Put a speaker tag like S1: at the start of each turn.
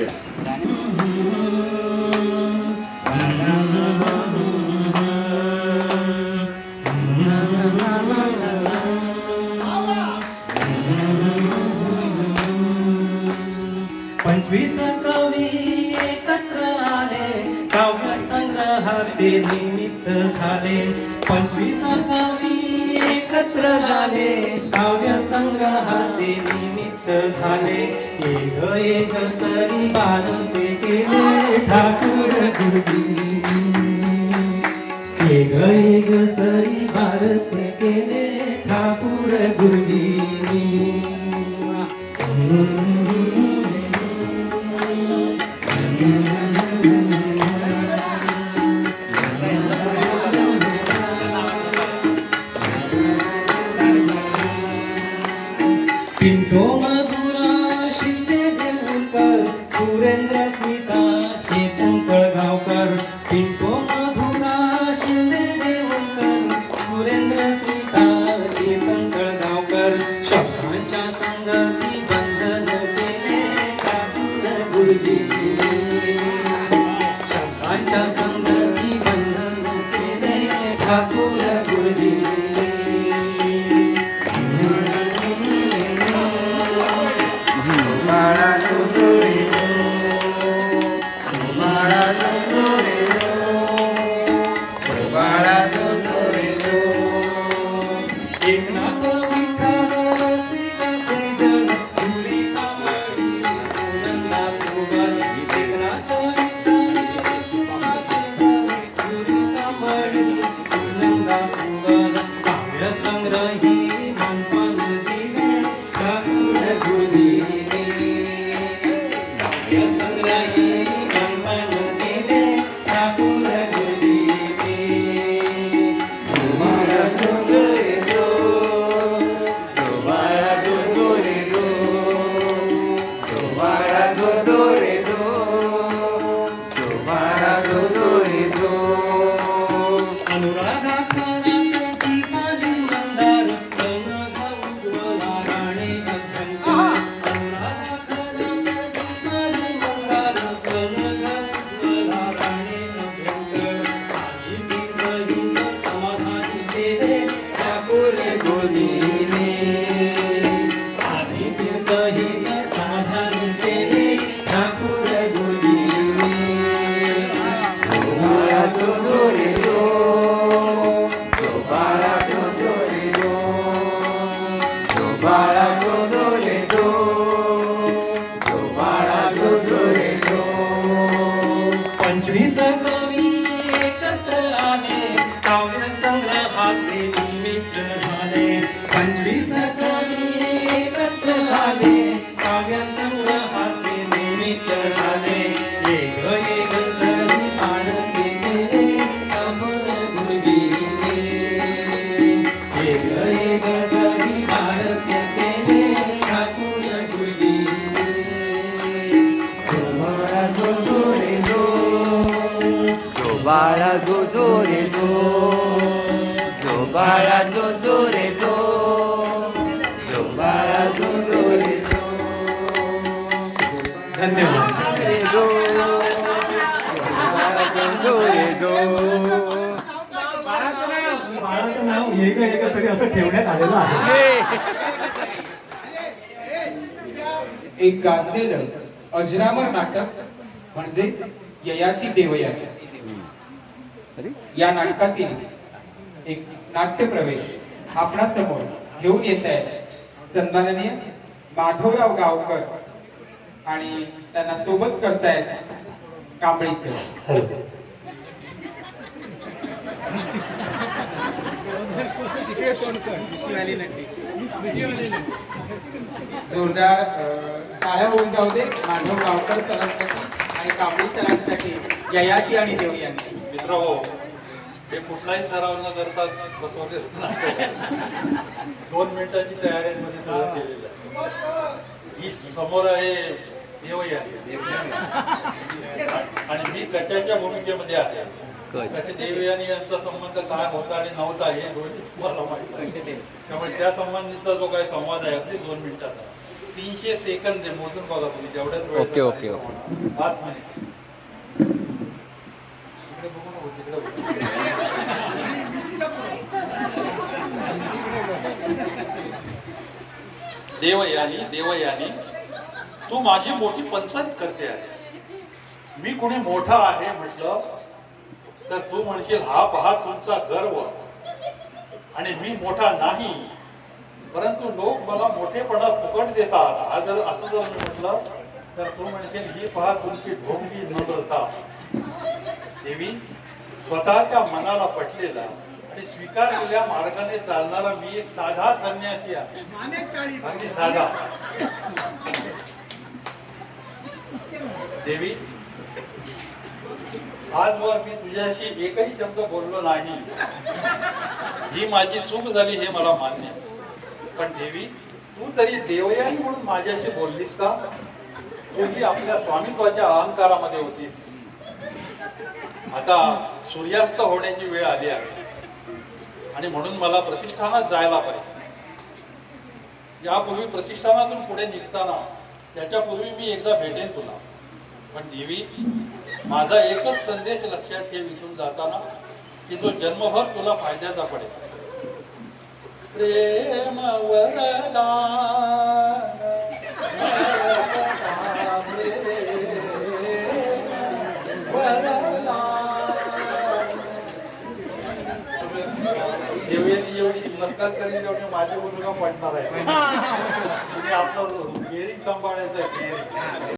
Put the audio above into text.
S1: पंचवीस कवी एकत्र आले काव्य संग्रहाचे निमित्त झाले. पंचवीस कवी एकत्र झाले. काव्य संग्रहाचे निमित्त झाले. एक एक सरी बारसे केले. ठाकूर गुरुजी. एक एक सरी बारसे केले. ठाकूर गुरुजी. पिंटो
S2: Bye. बाळा जो जो रे जो जो बाळा जो जो रे जो जो बाळा जो जो रे जो
S1: धन्यवाद.
S2: रे जो जो बाळा जो जो रे जो
S1: बाळाचं नाव सरी असं ठेवण्यात आलेलं आहे?
S3: एक गाजलेलं अजरामर नाटक म्हणजे ययाती देवयानी या नाटकातील एक नाट्य प्रवेश आपणासमोर घेऊन येत आहे. सन्माननीय माधवराव गावकर आणि त्यांना सोबत करतायत कांबळी सर. जोरदार अं, टाळ्या होऊन जाऊ दे. माधव गावकर सरांसाठी आणि कांबळी सरांसाठी ययाती आणि देवयानी
S4: मित्र हो हे कुठलाही सराव न करता बसवलेलं नाटक दोन मिनिटाची तयारी मध्ये सगळं केलेलं आहे. ही समोर आहे देवयानी आणि मी कच्याच्या भूमिकेमध्ये आहे.
S2: कच.
S4: देवयानी यांचा संबंध काय होता आणि नव्हता हे दोन्ही तुम्हाला माहीत आहे. त्यामुळे त्या संबंधीचा जो काही संवाद आहे अगदी दोन मिनिटाचा. तीनशे सेकंद मोजून बघा तुम्ही
S2: ओके.
S4: होणार. पाच मिनिट तिकडे बघू नको तिकडे बघू देवयानी देवयानी तू माझी मोठी पंचायत करते आहेस. मी कुणी मोठा आहे म्हटलं तर तू म्हणशील हा पहा तुमचा गर्व. आणि मी मोठा नाही परंतु लोक मला मोठेपणा फुकट देतात. हा जर असं जर मी म्हटलं तर तू म्हणशील ही पहा तुमची ढोंगी नम्रता. देवी स्वतःच्या मनाला पटलेला आणि स्वीकारलेल्या मार्गाने चालणारा मी एक साधा संन्यासी आहे. अगदी साधा. देवी आजवर मी तुझ्याशी एकही शब्द बोललो नाही. ही माझी चूक झाली हे मला मान्य. पण देवी तू तरी देवयानी म्हणून माझ्याशी बोललीस का? तूही आपल्या स्वामित्वाच्या अहंकारामध्ये होतीस. आता सूर्यास्त होण्याची वेळ आली आहे. आणि म्हणून मला प्रतिष्ठानात जायला पाहिजे. यापूर्वी प्रतिष्ठानातून पुढे निघताना त्याच्यापूर्वी मी एकदा भेटेन तुला. पण देवी माझा एकच संदेश लक्षात ठेव इथून जाताना की तो जन्मभर तुला फायद्याचा पडेल. प्रेम वरदान. नक्कल करेल तेवढी माझी मुलगा पडणार आहे तिने आपलं बेरिंग सांभाळायचं बेरिंग